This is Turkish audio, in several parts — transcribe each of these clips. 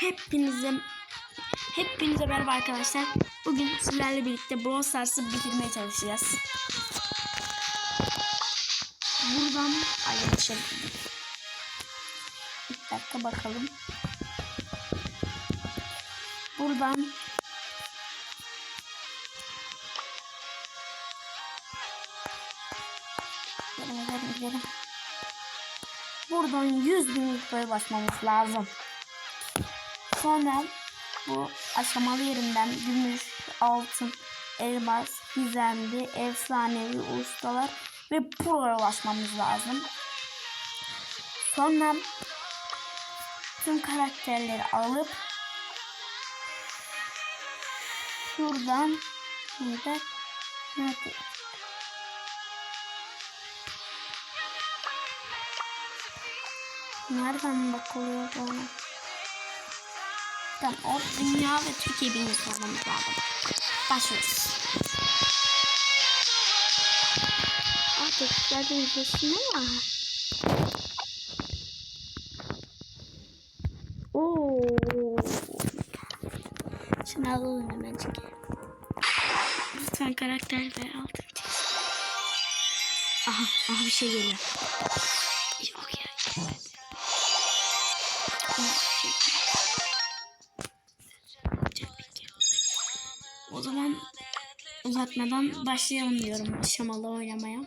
Hepinize Hepinize merhaba arkadaşlar. Bugün sizlerle birlikte Brawl Stars'ı bitirmeye çalışacağız. Buradan ay geçelim. Bir dakika bakalım. Buradan. Buradan 100 bin rütbeye basmamız lazım. Sonra bu aşamalı yerinden gümüş, altın, elmas, gizemli, efsanevi ustalar ve pro'ya ulaşmamız lazım. Sonra tüm karakterleri alıp şuradan nerede? Nerede? Nereden bakılıyor ona? Tamam, o dünya ve Türkiye birincisi olmamız lazım. Başlıyoruz. Artık zaten izlesin ama. Oo. Şunu alalım hemen çünkü. Lütfen karakter ve altın çiz. Aha, aha bir şey geliyor. Uzatmadan başlayalım diyorum aşamalı oynamaya.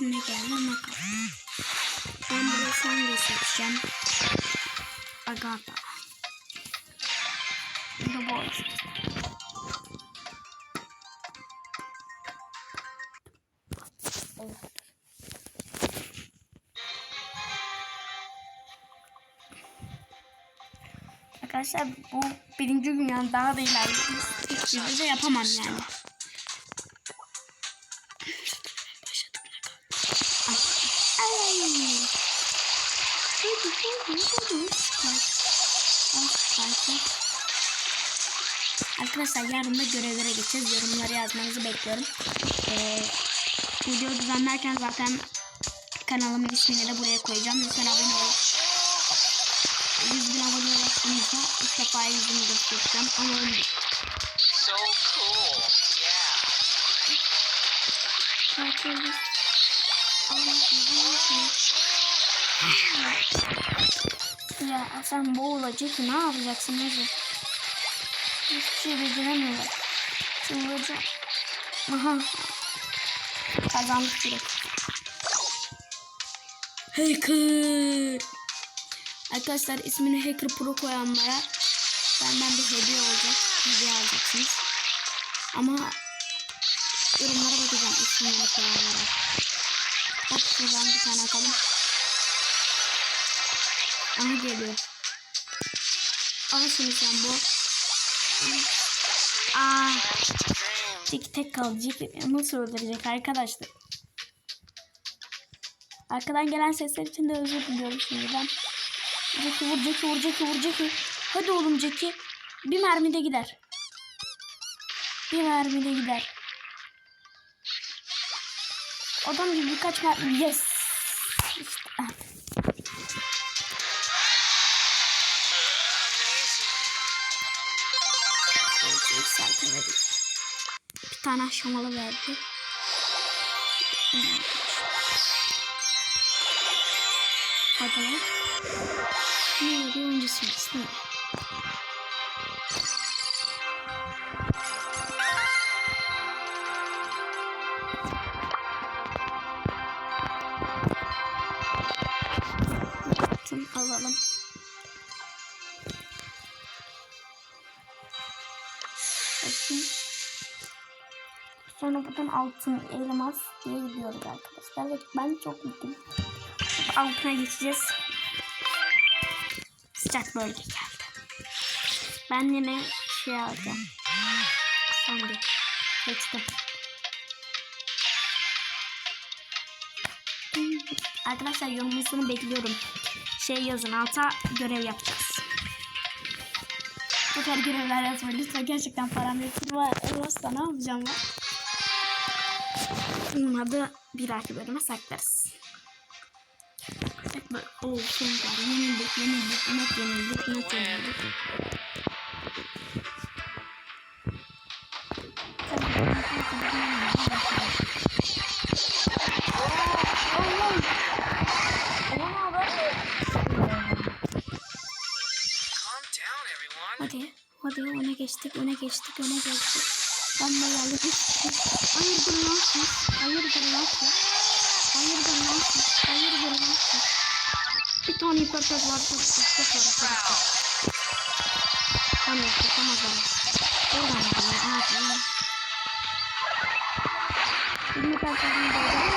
Ne geldi bakalım. Ben buraya Sandy seçeceğim. The Boys. Evet. Arkadaşlar bu birinci gün yani daha da ilerlediğimiz tek videoda yapamam yani. Arkadaşlar yarın da görevlere geçeceğiz. Yorumları yazmanızı bekliyorum. Ee, video düzenlerken zaten kanalımın ismini de buraya koyacağım. Lütfen abone olun. 100 bin abone ulaştığımızda ilk defa yüzümü göstereceğim. Ama öyle. So cool. Yeah. Takip Ya sen boğulacak ne yapacaksın Nezi? Hiçbir şey beceremiyorlar. Çıldıracağım. Aha. Kazandık direkt. Hacker. Arkadaşlar ismini Hacker Pro koyanlara benden bir hediye olacak. Hediye alacaksınız. Ama yorumlara bakacağım isimlerini koyanlara. Hop şuradan bir tane atalım. Aha geliyor. Al sen bu. Aa, tek tek kalacak. Nasıl öldürecek arkadaşlar? Arkadan gelen sesler için de özür diliyorum şimdiden. Jackie vur, Jackie vur, Jackie vur, Jackie. Hadi oğlum Jackie. Bir mermide gider. Bir mermide gider. Adam gibi birkaç mermi. Yes. İşte. Evet, yükseltemedik. Bir tane aşamalı verdi. Lan. Ne değil mi? Şunu alalım. Bakayım. Sonra buradan altın elmas diye gidiyoruz arkadaşlar. Ben çok mutluyum. Altına geçeceğiz. Sıcak bölge geldi. Ben yine şey alacağım. Sandy. Seçtim. Arkadaşlar yorumunuzu bekliyorum. Şey yazın alta görev yapacağız. Bu kadar görevler yazma lütfen gerçekten param yok. Olmazsa ne yapacağım ben? Bunun adı bir dahaki bölüme saklarız. Oo Fengar yenildik yenildik net yenildik net yenildik. Hadi hadi öne geçtik öne geçtik öne geçtik. Ben de geldim. Hayırdır lan siz? Hayırdır lan siz? Hayırdır lan siz? Hayırdır lan siz? Bir tane hiperşarj var. Çok çok çok var. Çok çok. Tamam yapamaz bana. Oradan gidiyor. Aa tamam. Benim hiperşarjım da olacak.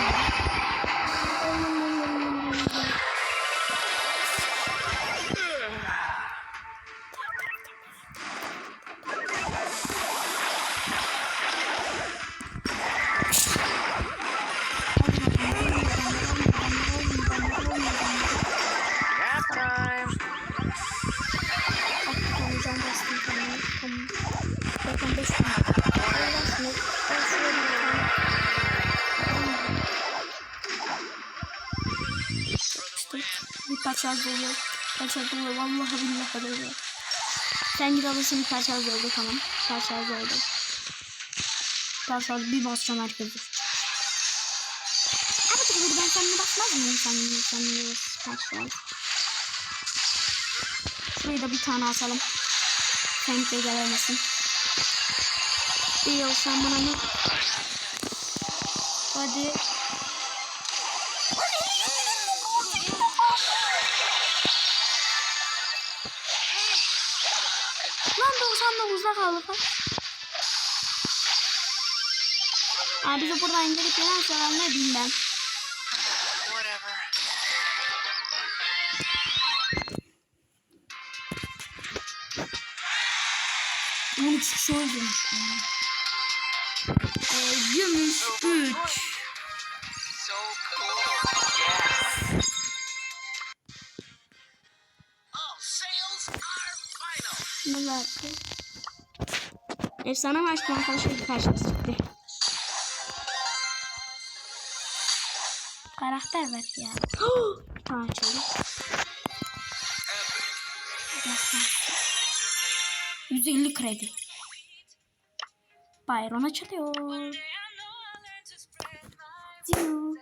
Sen git alırsın bir parça doldu tamam. Parça doldu. Parça bir basacağım herkese. Abi dur ben seninle basmaz mıyım? Sen seninle parça Şurayı da bir tane asalım. Tank de gelemesin. İyi olsan bana ne? Hadi. 99'da kaldık. ha. Abi bizi buradan indirip yenerse ben ne bileyim ben. Whatever. Bunu kişi öldürmüş. Efsane maçtan karşı karşısı çıktı. Karakter ver ya. Tamam açalım. Nasıl? 150 kredi. Byron açılıyor. Ziu.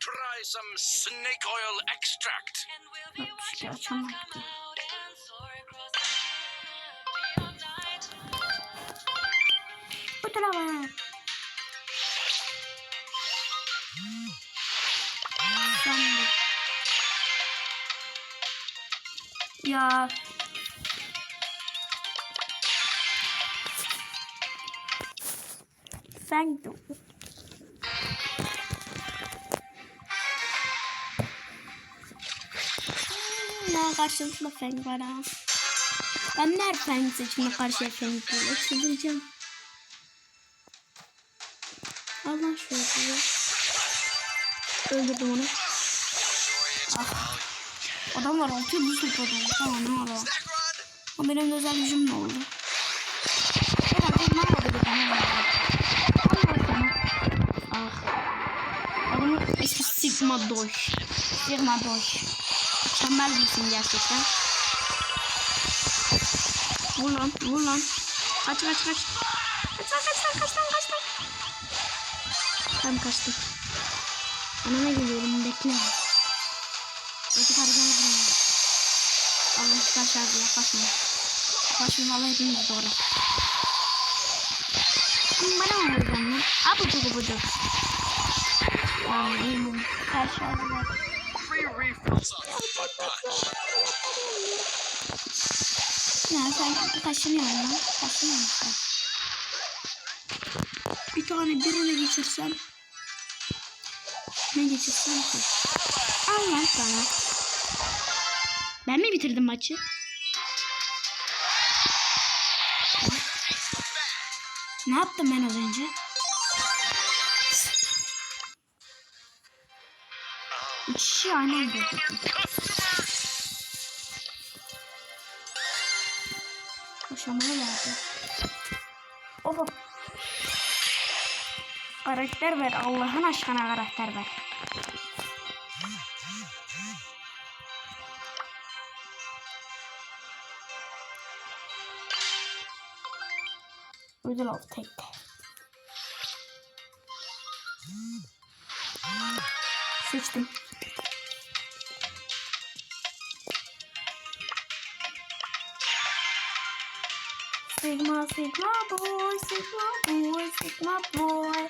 Try some snake oil extract. Yok işte açamadım. Tarafa. Sandım. Ya. You. Ne karşılıklı feng var ha. Ben her feng seçimine karşı feng diyor. Çıldıracağım. Allah şöyle diyor. Öldürdüm onu. Ah. Adam var altı bir sürü adam. Tamam ne var o? O benim özel gücüm ne oldu? Herhalde ne oldu bir tane var. Ah. Adamın ismi Sigma Doş. Sigma Doş. Mükemmel bir isim gerçekten. Vur lan, vur lan. Kaç kaç. Kaç Tamam kaçtım. Anana geliyorum bekle. Öteki harcama buraya. Allah diye kaçma. Kaçma vallahi hepimiz doğru. Şimdi bana mı vuracaksın lan? Abu cugu bucu. On Foot Punch. Ya sen kaşınıyorsun lan. Kaşınıyorsun sen. Bir tane bir öne. Ne geçirsem ki? Al lan sana. Ben mi bitirdim maçı? Ne yaptım ben az önce? Üç kişi aynı anda. Koşamalı verdi. Oha. Karakter ver. Allah'ın aşkına karakter ver. Oldu tekte. Seçtim. Sigma, Sigma boy, Sigma boy, Sigma boy.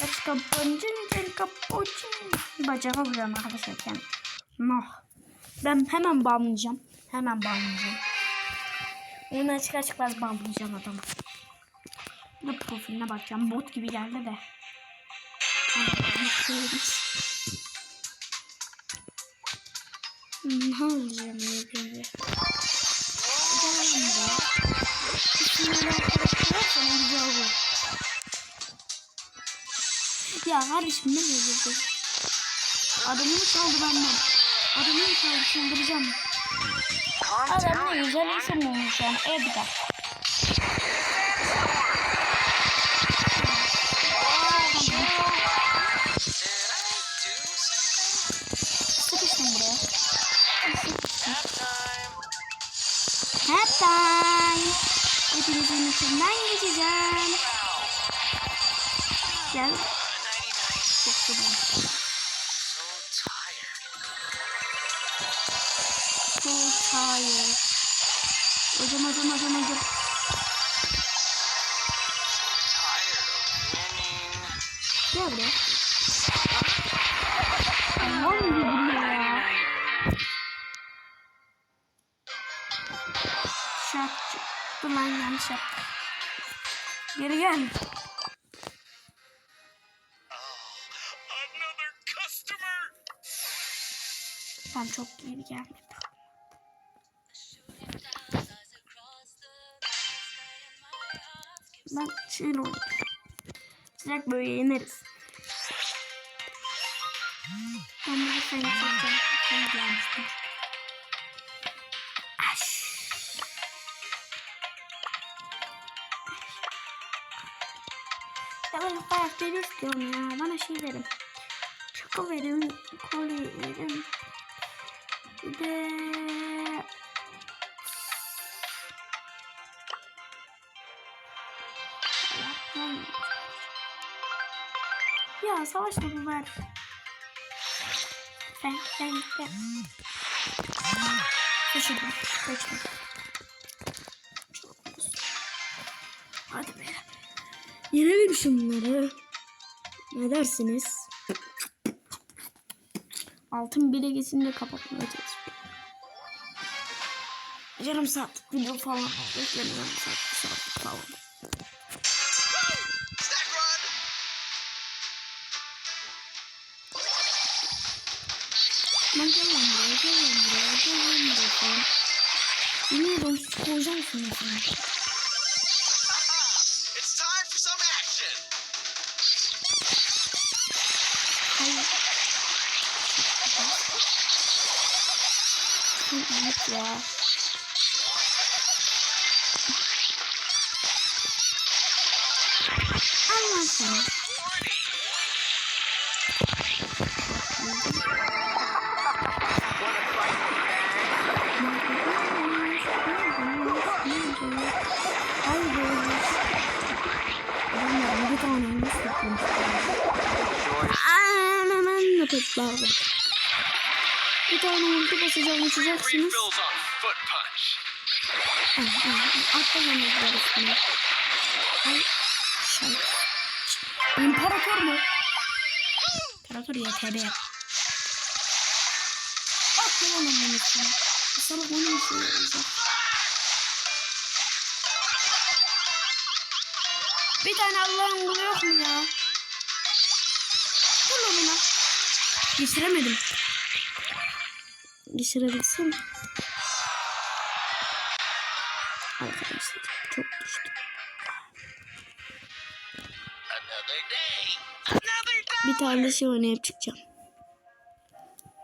Let's go buncin, cin, kapucin. Bacağı vuruyorum arkadaşlar kendim. No. Ben hemen banlayacağım. Hemen banlayacağım. Onu açık açıklar banlayacağım adamı. Bu profiline bakacağım. Bot gibi geldi de. Ne olacağım olur. Ya kardeşim ne böyle Adamı çaldı benden. Adamı çaldı çıldıracağım. Adam ne güzel isim olmuş yani Edgar. Hepinizin içinden geçeceğim. Gel. Ben çok geri gelmedim. Ben şöyle oynayayım. Sıcak böyle yeneriz. Ben bunu seni çekeceğim. Sen gelmiştin. Aş. Ya ben karakteri istiyorum ya. Bana şey verin. Çako verin. Kolye verin. Allah'ım. Ya savaş topu ver. Ben, ben, ben. Seçildim. Seçtim. Hadi be. Yenelim şunları. Ne dersiniz? Altın bilegesini de kapatmaya çalışıyorum. Yarım saatlik video falan aldık. Yarım saat, saat falan. Ben gel lan buraya, gel lan buraya, gel lan buraya falan. Yemin ediyorum koyacağım şunu action. Hayır. Çok büyük ya. Allah sana. Hayır. Adamlar bir tane nasıl yapmışlar? Hemen toplardım. Bir tane ulti basacağım uçacaksınız. Refills on foot punch. Atlamayın üstüne. Ay. İmparator mu? İmparator ya TB yap. Atla lan onun üstüne. Sana üstüne yapacağım. Bir tane Allah'ın kulu yok mu ya? Vur lan ona. Geçiremedim. Geçirebilsem. Tane de şey oynayıp çıkacağım.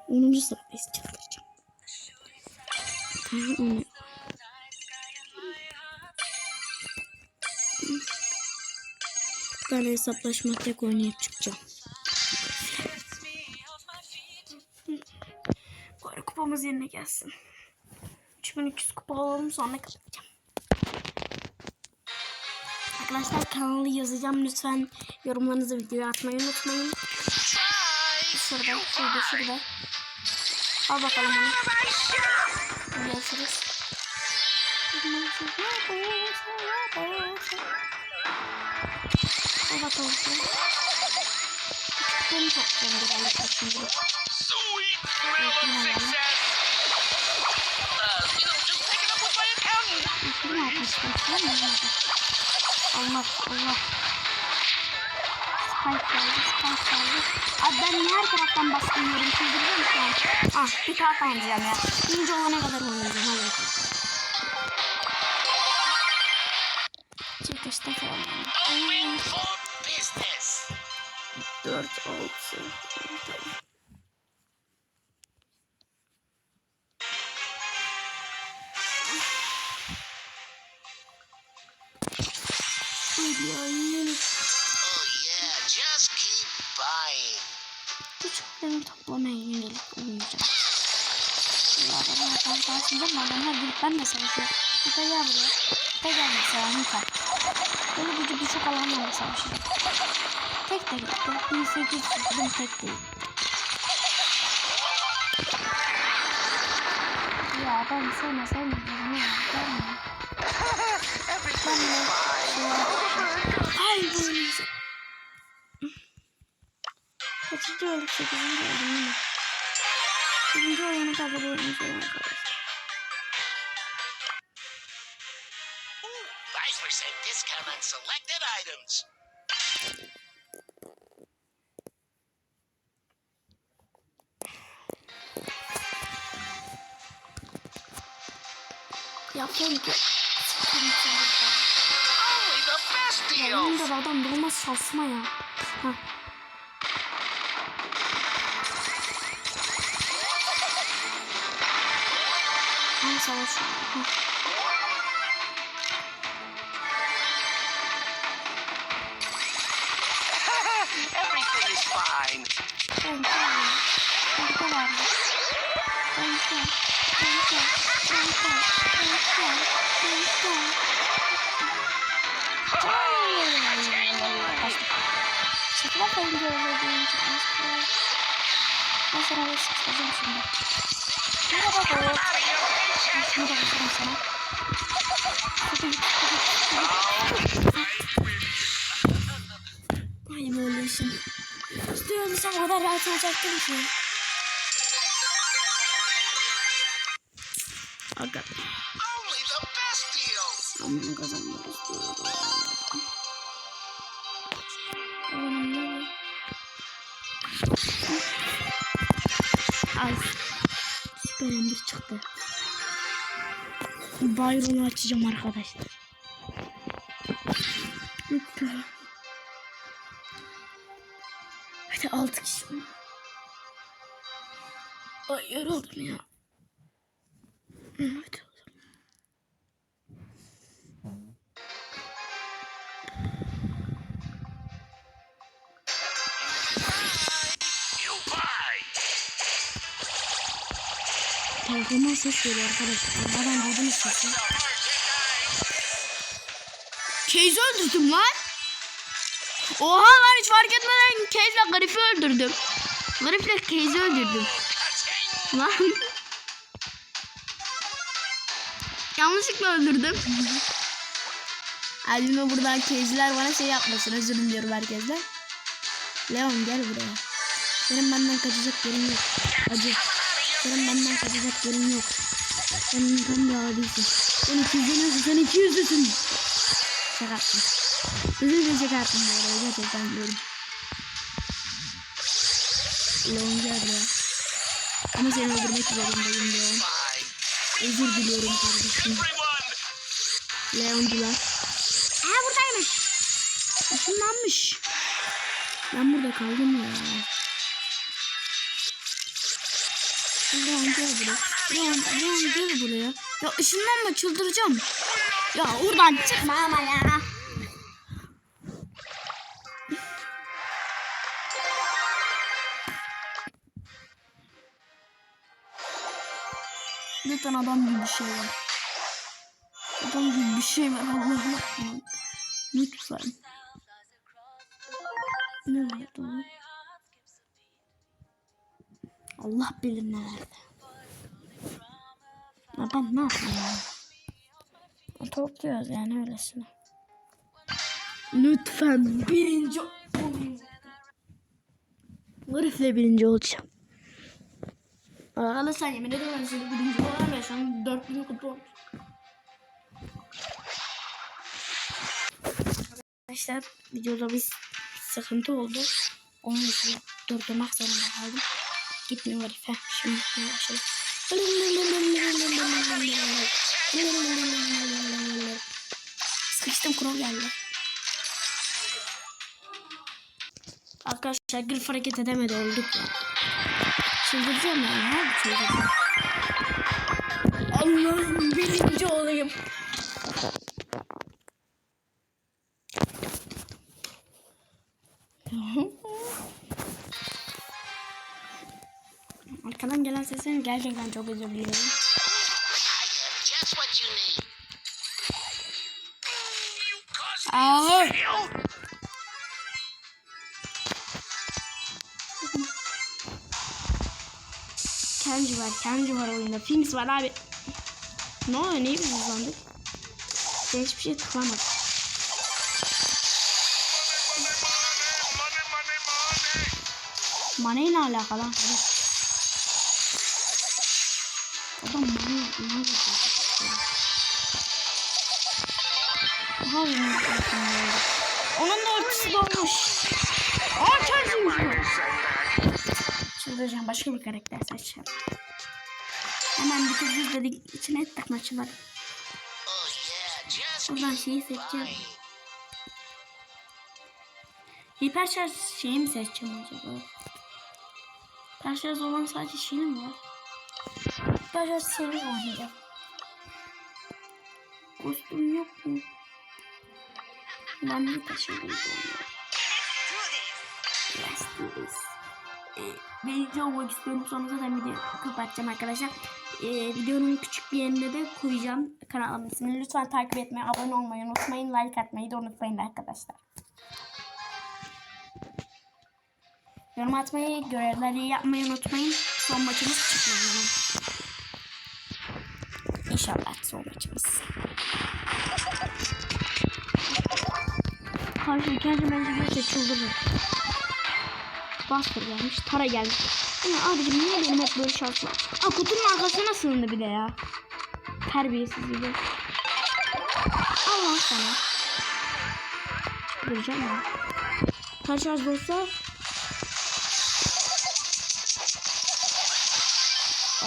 10. sıradayız çıldıracağım. Tamam. Bir tane hesaplaşma tek oynayıp çıkacağım. Bari kupamız yerine gelsin. 3200 kupa alalım sonra kapatacağım. Arkadaşlar kanalı yazacağım. Lütfen yorumlarınızı videoya atmayı unutmayın. Şurada, şurada, şurada. Al bakalım onu. Görüşürüz. Al bakalım. Küçüklerini toplayalım birazcık şimdi. Ne istiyorsun? Ne yapmak Allah Allah. Spike geldi, spike geldi. Abi ben niye her taraftan baskınıyorum? Çıldırıyor mu şu an? Ah bir tane oynayacağım ya. Birinci olana kadar oynayacağım. Hadi bakalım. Çıkışta falan. Open for adamlardan karşımda mı adamlar gelip ben de savaşıyor. Hita gel buraya. Hita gel mesela Hita. Böyle gücü düşük alanlarla savaşacak. Tek de gitti. 1800 sıfırım tek değil. Ya ben sevme sevme. Ne ya? Gelme. Ben de şey Ay böyle Kaçıncı olduk? Sekizinci oldum yine. Sekizinci olana kadar oynayacağım arkadaşlar. 5% discount on selected items. Yapıyorum ki. Ya de adam bulmaz şansıma ya. Hah. Ama savaş. Hah. Şaka bence değil. Ben sana bir sıkacağım şimdi. Merhaba baba. Şunu da basarım sana. Ay böyle işim. İstiyorum sen o kadar rahat olacaktın ki. Aga. Only the best deals. Aman kazanmak istiyorum. Benim ne Ay. Süper Ender çıktı. Byron'u açacağım arkadaşlar. Hadi 6 kişi. Ay yoruldum ya. Evet. Telefondan ses geliyor arkadaşlar. Nereden duydunuz sesi? Keyzi öldürdüm lan. Oha lan hiç fark etmeden Keyz'le Garip'i öldürdüm. Garip'le Keyzi öldürdüm. Lan. Yanlışlıkla öldürdüm. Elime buradan Keyziler bana şey yapmasın. Özür diliyorum herkesten. Leon gel buraya. Senin benden kaçacak yerin yok. Acı. Senin benden kaçacak yerin yok. Sen tam bir abisin. Sen 200'lüsün, sen 200'lüsün. Şaka yaptım. Özür dilerim şaka yaptım bu arada. Gerçekten diyorum. Gel buraya. Ama seni öldürmek zorundayım Leon. Özür diliyorum kardeşim. Leoncular. Aa buradaymış. Işınlanmış. Ben burada kaldım ya. Gel buraya. Leon, Leon gel buraya. Ya ışınlanma çıldıracağım. Ya oradan çıkma ama ya. Lütfen adam gibi bir şey var. Adam gibi bir şey var Allah'ım. Lütfen. Ne oldu? Allah bilir ne. Ya ben ne yapayım ya? Topluyoruz yani öylesine. Lütfen birinci. Herifle birinci olacağım. Arkadaşlar yemin ediyorum şimdi birinci olamam ya. Şu an 4000 kutu olmuş. Arkadaşlar videoda bir sıkıntı oldu. Onun için durdurmak zorunda kaldım. Gitmiyor herife. Şimdi başladı. Sıkıştım kuro geldi. Arkadaşlar grif hareket edemedi olduk ya. Çıldıracağım ya. Her çıldıracağım. Allah'ım birinci olayım. Seslerim gerçekten çok özür diliyorum. Aa! Kenji var, Kenji var oyunda. Finks var abi. Ne oluyor? Niye biz hızlandık? Ben hiçbir şey tıklamadım. Mane ile alakalı. Geldi. Onun da ultisi dolmuş. Aa Kenji'ymiş bu. Çıldıracağım. Başka bir karakter seçeceğim. Hemen bitireceğiz dedik. İçine just Buradan şeyi seçeceğim. Hiper şarj şeyi mi seçeceğim acaba? Hiper şarj olan sadece şey mi var? Şarj seri oynayacağım. Kostüm yok mu? Ben de taşıdım onu. Let's do this. Ee, olmak istiyorum. Sonra zaten video kapatacağım arkadaşlar. Ee, videonun küçük bir yerine de koyacağım kanalımın ismini. Lütfen takip etmeyi, abone olmayı unutmayın. Like atmayı da unutmayın arkadaşlar. Yorum atmayı, görevleri yapmayı unutmayın. Son maçımız çıkmadı. İnşallah son maçımız. Karşı kendi bence görse çıldırır. Buster gelmiş, Tara gelmiş. Ya abicim niye benim hep böyle şansım? Aa kutunun arkasına sığındı bir de ya. Terbiyesiz gibi. Allah sana. Çıldıracağım ya. Kaç az olsa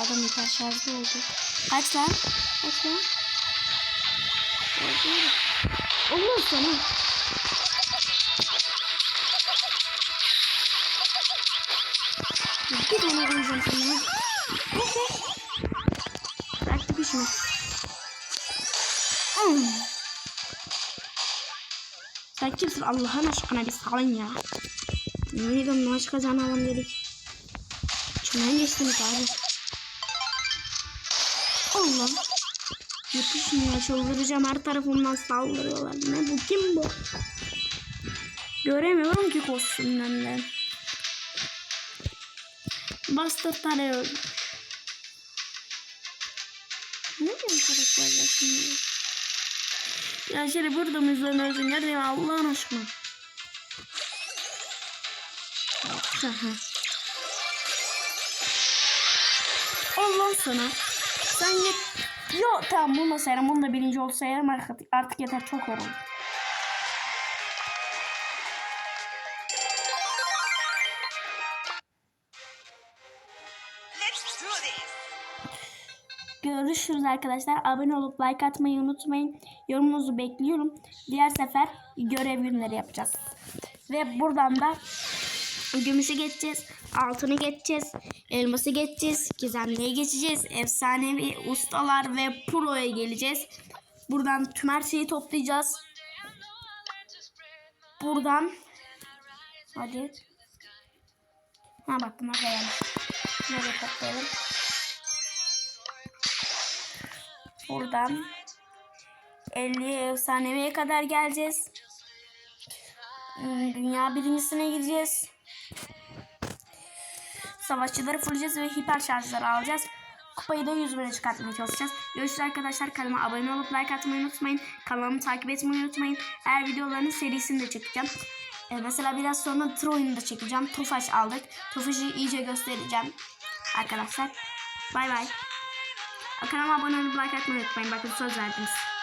Adam yukarı şarjlı oldu. Kaç lan? Kaç lan? Olmaz sana. Bir tane koyacağım sana. Neyse. Bıraktık işimi. Hmm. Sen kimsin Allah'ın aşkına bir salın ya. Yemin ediyorum maç kazanalım dedik. Çömen geçtiniz abi. Allah. Yetişmiyor çıldıracağım her tarafımdan saldırıyorlar. Ne bu kim bu? Göremiyorum ki kostümden de. Buster tarıyor. Ne diyor karakterler şimdi? Ya şöyle burada mı izleniyorsun? Nerede Allah'ın aşkına? Allah sana. Sen yet... Yo tamam bunu da sayarım. Bunu da birinci olsa sayarım. Artık, artık yeter çok yoruldum. Görüşürüz arkadaşlar. Abone olup like atmayı unutmayın. Yorumunuzu bekliyorum. Diğer sefer görev günleri yapacağız. Ve buradan da gümüşü geçeceğiz. Altını geçeceğiz. Elması geçeceğiz. Gizemliğe geçeceğiz. Efsanevi ustalar ve pro'ya geleceğiz. Buradan tüm her şeyi toplayacağız. Buradan hadi. Ha bak bunlar da gelmiş. Nereye toplayalım? Buradan 50 efsaneviye kadar geleceğiz. Hmm, Dünya birincisine gideceğiz. Savaşçıları fulleyeceğiz ve hiper şarjları alacağız. Kupayı da 100 bine çıkartmaya çalışacağız. Görüşürüz arkadaşlar. Kanalıma abone olup like atmayı unutmayın. Kanalımı takip etmeyi unutmayın. Eğer videoların serisini de çekeceğim. Ee, mesela biraz sonra tır oyunu da çekeceğim. Tofaş aldık. Tofaş'ı iyice göstereceğim. Arkadaşlar. Bay bay. Kanalıma abone olup like atmayı unutmayın. Bakın söz verdiniz.